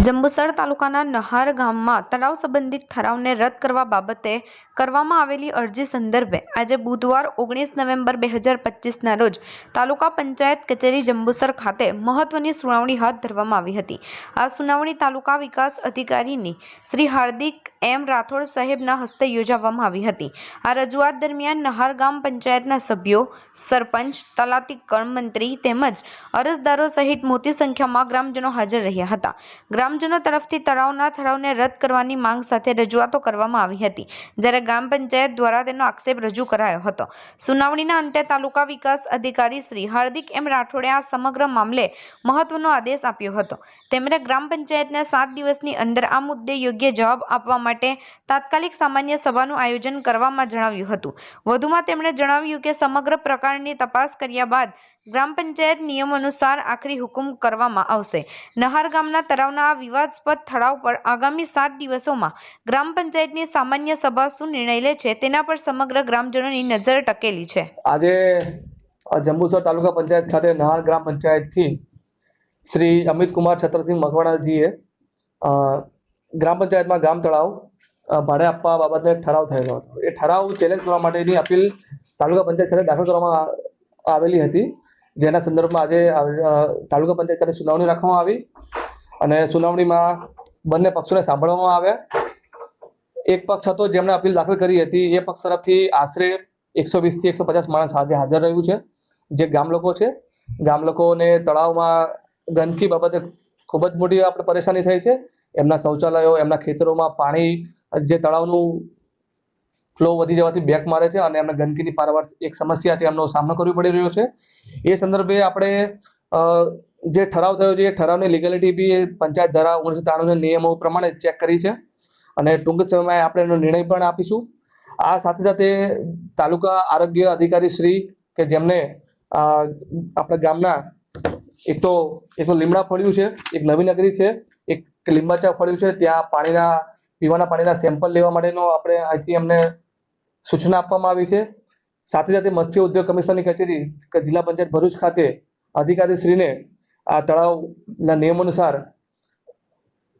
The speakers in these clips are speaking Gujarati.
જંબુસર તાલુકાના નહાર ગામમાં તળાવ સંબંધિત ઠરાવને રદ કરવા બાબતે કરવામાં આવેલી અરજી સંદર્ભે આજે બુધવાર ઓગણીસ નવેમ્બર બે હજાર પચીસના રોજ તાલુકા પંચાયત કચેરી જંબુસર ખાતે મહત્વની સુનાવણી હાથ ધરવામાં આવી હતી. આ સુનાવણી તાલુકા વિકાસ અધિકારીની શ્રી હાર્દિક એમ રાઠોડ સાહેબના હસ્તે યોજાવામાં આવી હતી. આ રજૂઆત દરમિયાન નહાર ગામ પંચાયતના સભ્યો, સરપંચ, તલાટી કમ મંત્રી તેમજ અરજદારો સહિત મોટી સંખ્યામાં ગ્રામજનો હાજર રહ્યા હતા. ગ્રામજનો તરફથી તળાવના ઠરાવને રદ કરવાની માંગ સાથે રજૂઆતો કરવામાં આવી હતી, જ્યારે ગ્રામ પંચાયત દ્વારા તેનો આક્ષેપ રજૂ કરાયો હતો. સુનાવણીના અંતે તાલુકા વિકાસ અધિકારી શ્રી હાર્દિક એમ રાઠોડે આ સમગ્ર મામલે મહત્વનો આદેશ આપ્યો હતો. તેમણે ગ્રામ પંચાયતને સાત દિવસની અંદર આ મુદ્દે યોગ્ય જવાબ આપવા માટે તાત્કાલિક સામાન્ય સભાનું આયોજન કરવામાં જણાવ્યું હતું. વધુમાં તેમણે જણાવ્યું કે સમગ્ર પ્રકારની તપાસ કર્યા બાદ ગ્રામ પંચાયત નિયમ અનુસાર આખરી હુકમ કરવામાં આવશે. નહાર ગામના તળાવના વિવાદાસ્પદ ઠરાવ પર આગામી સાત દિવસોમાં ગ્રામ પંચાયતની સામાન્ય સભા શું નિર્ણય લે છે તેના પર સમગ્ર ગ્રામજનોની નજર ટકેલી છે. આજે જંબુસર તાલુકા પંચાયત ખાતે નહાર ગ્રામ પંચાયતથી શ્રી અમિત કુમાર છત્રસિંહ મકવાણાજીએ ગ્રામ પંચાયતમાં ગામ તળાવ ભાડે આપવા બાબતે ઠરાવ થયેલો હતો. એ ઠરાવ ચેલેન્જ કરવા માટેની અપીલ તાલુકા પંચાયત ખાતે દાખલ કરવામાં આવેલી હતી. જેના સંદર્ભમાં આજે તાલુકા પંચાયત ખાતે સુનાવણી રાખવામાં આવી. અને સુનાવણીમાં બંને પક્ષોને સાંભળવામાં આવ્યા. એક પક્ષ હતો જેમણે અપીલ દાખલ કરી હતી. એ પક્ષ તરફથી આશરે એકસો વીસથી એકસો પચાસ માણસ આજે હાજર રહ્યું છે. જે ગામ લોકો છે. ગામ લોકોને તળાવમાં ગંદકી બાબતે ખૂબ જ મોટી આપણે પરેશાની થઈ છે. એમના શૌચાલયો, એમના ખેતરોમાં પાણી, જે તળાવનું ફ્લો વધી જવાથી બેક મારે છે અને એમને ગંદકીની પારવાર એક સમસ્યા છે એમનો સામનો કરવો પડી રહ્યો છે. એ સંદર્ભે આપણે જે ઠરાવ થયો છે, એ ઠરાવની લીગેલિટી બી પંચાયત ધારા ઓગણીસો ત્રાણુંના નિયમો પ્રમાણે ચેક કરી છે. અને ટૂંક સમયમાં આપણે એનો નિર્ણય પણ આપીશું. આ સાથે સાથે તાલુકા આરોગ્ય અધિકારી શ્રી કે જેમને આપણા ગામના એક તો એક તો લીમડા ફળ્યું છે, એક નવી નગરી છે, એક લીંબાચા ફળ્યું છે, ત્યાં પાણીના, પીવાના પાણીના સેમ્પલ લેવા માટેનો આપણે અહીંથી અમને સૂચના આપવામાં આવી છે. સાથે સાથે મત્સ્ય ઉદ્યોગ કમિશનની કચેરી જિલ્લા પંચાયત ભરૂચ ખાતે અધિકારીશ્રીને આ તળાવના નિયમ અનુસાર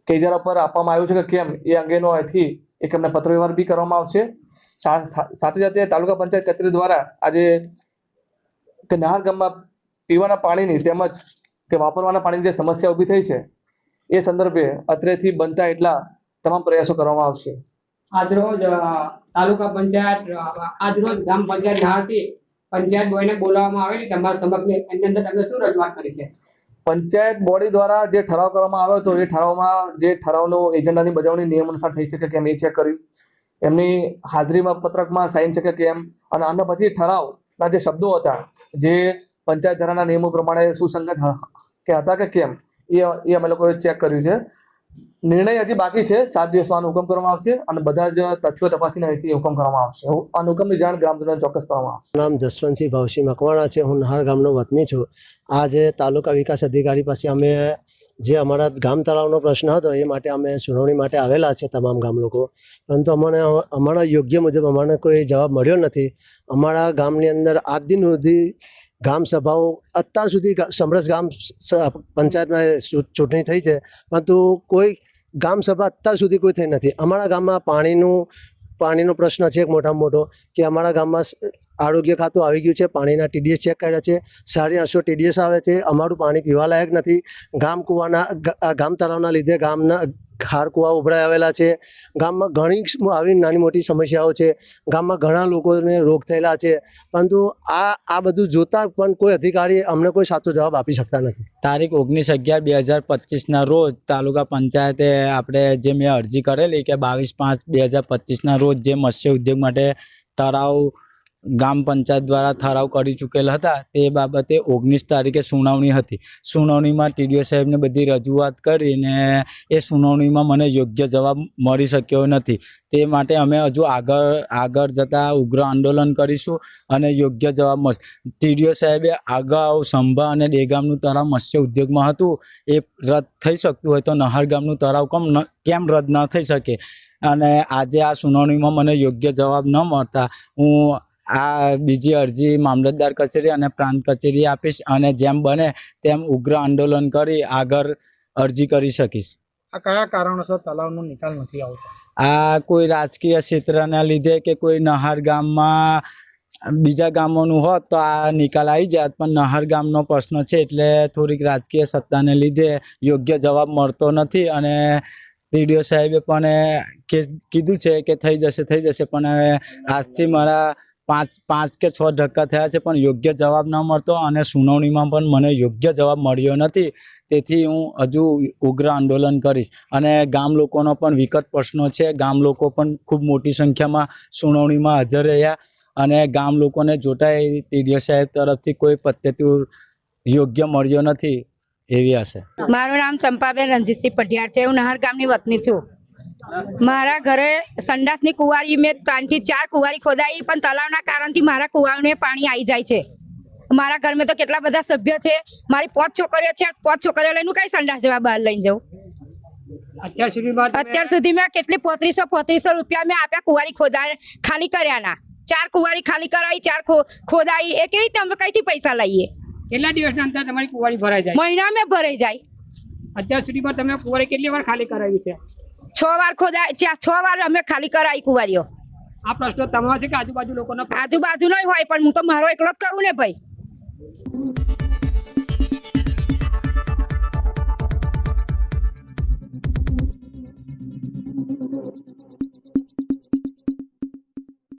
કેજારા પર આપવામાં આવ્યું છે કે કેમ, એ અંગેનો અહીંથી એક એમને પત્રવ્યવહાર બી કરવામાં આવશે. સાથે સાથે તાલુકા પંચાયત કચેરી દ્વારા આજે કે નહાર ગામમાં પીવાના પાણીની તેમજ કે વાપરવાના પાણીની જે સમસ્યા ઊભી થઈ છે, એ સંદર્ભે અત્રેથી બનતા એટલા તમામ પ્રયાસો કરવામાં આવશે. આજરોજ તાલુકા પંચાયત આજરોજ ગ્રામ પંચાયત નહારથી પંચાયત બોયને બોલાવવામાં આવેલી તમારા સમક્ષ અંદર તમે શું રજૂઆત કરી છે? પંચાયત બોડી દ્વારા જે ઠરાવ કરવામાં આવ્યો હતો, એ ઠરાવમાં જે ઠરાવનો એજન્ડાની બજાવણી નિયમ અનુસાર થઈ છે કે કેમ એ ચેક કર્યું. એમની હાજરીમાં પત્રકમાં સાઇન છે કે કેમ અને આના પછી ઠરાવના જે શબ્દો હતા, જે પંચાયત ધારાના નિયમો પ્રમાણે સુસંગત કે હતા કે કેમ, એ એ અમે લોકોએ ચેક કર્યું છે. નિર્ણય હજી બાકી છે. સાત દિવસમાં હુકમ કરવામાં આવશે અને બધા જ તથ્યો તપાસીને અહીંથી હુકમ કરવામાં આવશે. અને હુકમની જાણ ગ્રામજનોને ચોક્કસ કરવામાં આવશે. નામ જસવંતસિંહ ભાવસિંહ મકવાણા છે. હું નહાર ગામનો વતની છું. આજે તાલુકા વિકાસ અધિકારી પાસે અમે જે અમારા ગામ તળાવનો પ્રશ્ન હતો એ માટે અમે સુનાવણી માટે આવેલા છે તમામ ગામ લોકો. પરંતુ અમને અમારા યોગ્ય મુજબ અમને કોઈ જવાબ મળ્યો નથી. અમારા ગામની અંદર આજ દિન સુધી ગામ સભાઓ, અત્યાર સુધી સમરસ ગામ પંચાયતમાં ચૂંટણી થઈ છે, પરંતુ કોઈ ગામ સભા અત્યાર સુધી કોઈ થઈ નથી. અમારા ગામમાં પાણીનું, પાણીનો પ્રશ્ન છે એક મોટામાં મોટો, કે અમારા ગામમાં આરોગ્ય ખાતું આવી ગયું છે, પાણીના ટીડીએસ ચેક કર્યા છે, સાડી આઠસો ટીડીએસ આવે છે, અમારું પાણી પીવાલાયક નથી. ગામ કૂવાના ગામ તળાવના લીધે ગામના ખાર કૂવા ઉભરાઈ આવેલા છે. ગામમાં ઘણી આવી નાની મોટી સમસ્યાઓ છે. ગામમાં ઘણા લોકોને રોગ થયેલા છે. પરંતુ આ આ બધું જોતાં પણ કોઈ અધિકારી અમને કોઈ સાચો જવાબ આપી શકતા નથી. તારીખ ઓગણીસ અગિયાર બે હજાર પચીસના રોજ તાલુકા પંચાયતે આપણે જે મેં અરજી કરેલી કે બાવીસ પાંચ બે હજાર પચીસના રોજ જે મત્સ્ય ઉદ્યોગ માટે ઠરાવ ગામ પંચાયત દ્વારા ઠરાવ કરી ચૂકેલ હતા. તે બાબતે ઓગણીસ તારીખે સુનાવણી હતી. સુનાવણીમાં ટીડીઓ સાહેબને બધી રજૂઆત કરીને એ સુનાવણીમાં મને યોગ્ય જવાબ મળી શક્યો નથી. તે માટે અમે હજુ આગળ આગળ જતાં ઉગ્ર આંદોલન કરીશું અને યોગ્ય જવાબ મળશે. ટીડીઓ સાહેબે અગાઉ સંભા અને દેગામનું તળાવ મત્સ્ય ઉદ્યોગમાં હતું. એ રદ થઈ શકતું હોય તો નહાર ગામનું તળાવ કમ કેમ રદ ન થઈ શકે? અને આજે આ સુનાવણીમાં મને યોગ્ય જવાબ ન મળતા હું આ બીજી અરજી મામલતદાર કચેરી અને પ્રાંત કચેરી આપીશ અને જેમ બને તેમ ઉગ્ર આંદોલન કરી આગળ અરજી કરી શકીશ. આ કયા કારણોસર તલાવનો નિકાલ નથી આવતો? આ કોઈ રાજકીય ક્ષેત્રના લીધે કે કોઈ નહાર ગામમાં બીજા ગામોનું હોત તો આ નિકાલ આવી જાત પણ નહાર ગામનો પ્રશ્ન છે એટલે થોડીક રાજકીય સત્તાને લીધે યોગ્ય જવાબ મળતો નથી અને ટીડીઓ સાહેબે પણ એ કે કીધું છે કે થઈ જશે થઈ જશે પણ આજથી મારા પાંચ પાંચ કે છ ધક્કા થયા છે, પણ યોગ્ય જવાબ ન મળતો અને સુનાવણીમાં પણ મને યોગ્ય જવાબ મળ્યો નથી. તેથી હું હજુ ઉગ્ર આંદોલન કરીશ. અને ગામ લોકોનો પણ વિકટ પ્રશ્નો છે. ગામ લોકો પણ ખૂબ મોટી સંખ્યામાં સુનાવણીમાં હાજર રહ્યા અને ગામ લોકોને જોતા ટીડીઓ સાહેબ તરફથી કોઈ પદ્ધતિ યોગ્ય મળ્યો નથી એવી આશા. મારું નામ ચંપાબેન રણજીતસિંહ પઢિયાર છે. હું નહર ગામની વતની છું. મારા ઘરે સંડાસની કુંવારી મેં ત્રણથી ચાર કુંવારી ખોદાઈ પણ તલાવના કારણથી મારા કુવાને પાણી આવી જાય છે. મારા ઘરમાં તો કેટલા બધા સભ્ય છે. મારી પાંચ છોકરીઓ છે. પાંચ છોકરીઓ લઈને કઈ સંડાસ જવા બહાર લઈને જવું અત્યાર સુધીમાં અત્યાર સુધી મેં કેટલી પોત્રીસો પોત્રીસો રૂપિયા મેં આપ્યા કુંવારી ખોદા ખાલી કર્યાના. ચાર કુંવારી ખાલી કરાવી ચાર ખોદાઈ. એ કેવી રીતે અમે કઈથી પૈસા લઈએ? કેટલા દિવસના અંતર તમારી કુંવારી ભરાઈ જાય? મહિના મેં ભરાઈ જાય. અત્યાર સુધીમાં તમે કુંવારી કેટલી વાર ખાલી કરાવી છે? છ વાર ખોદાય ચાર- છ વાર અમે ખાલી કરાવી કુવારીઓ. આ પ્રશ્ન તમારો છે કે આજુબાજુ લોકોનો આજુબાજુ નહીં હોય પણ હું તો મારો એકલો જ કરું ને ભાઈ.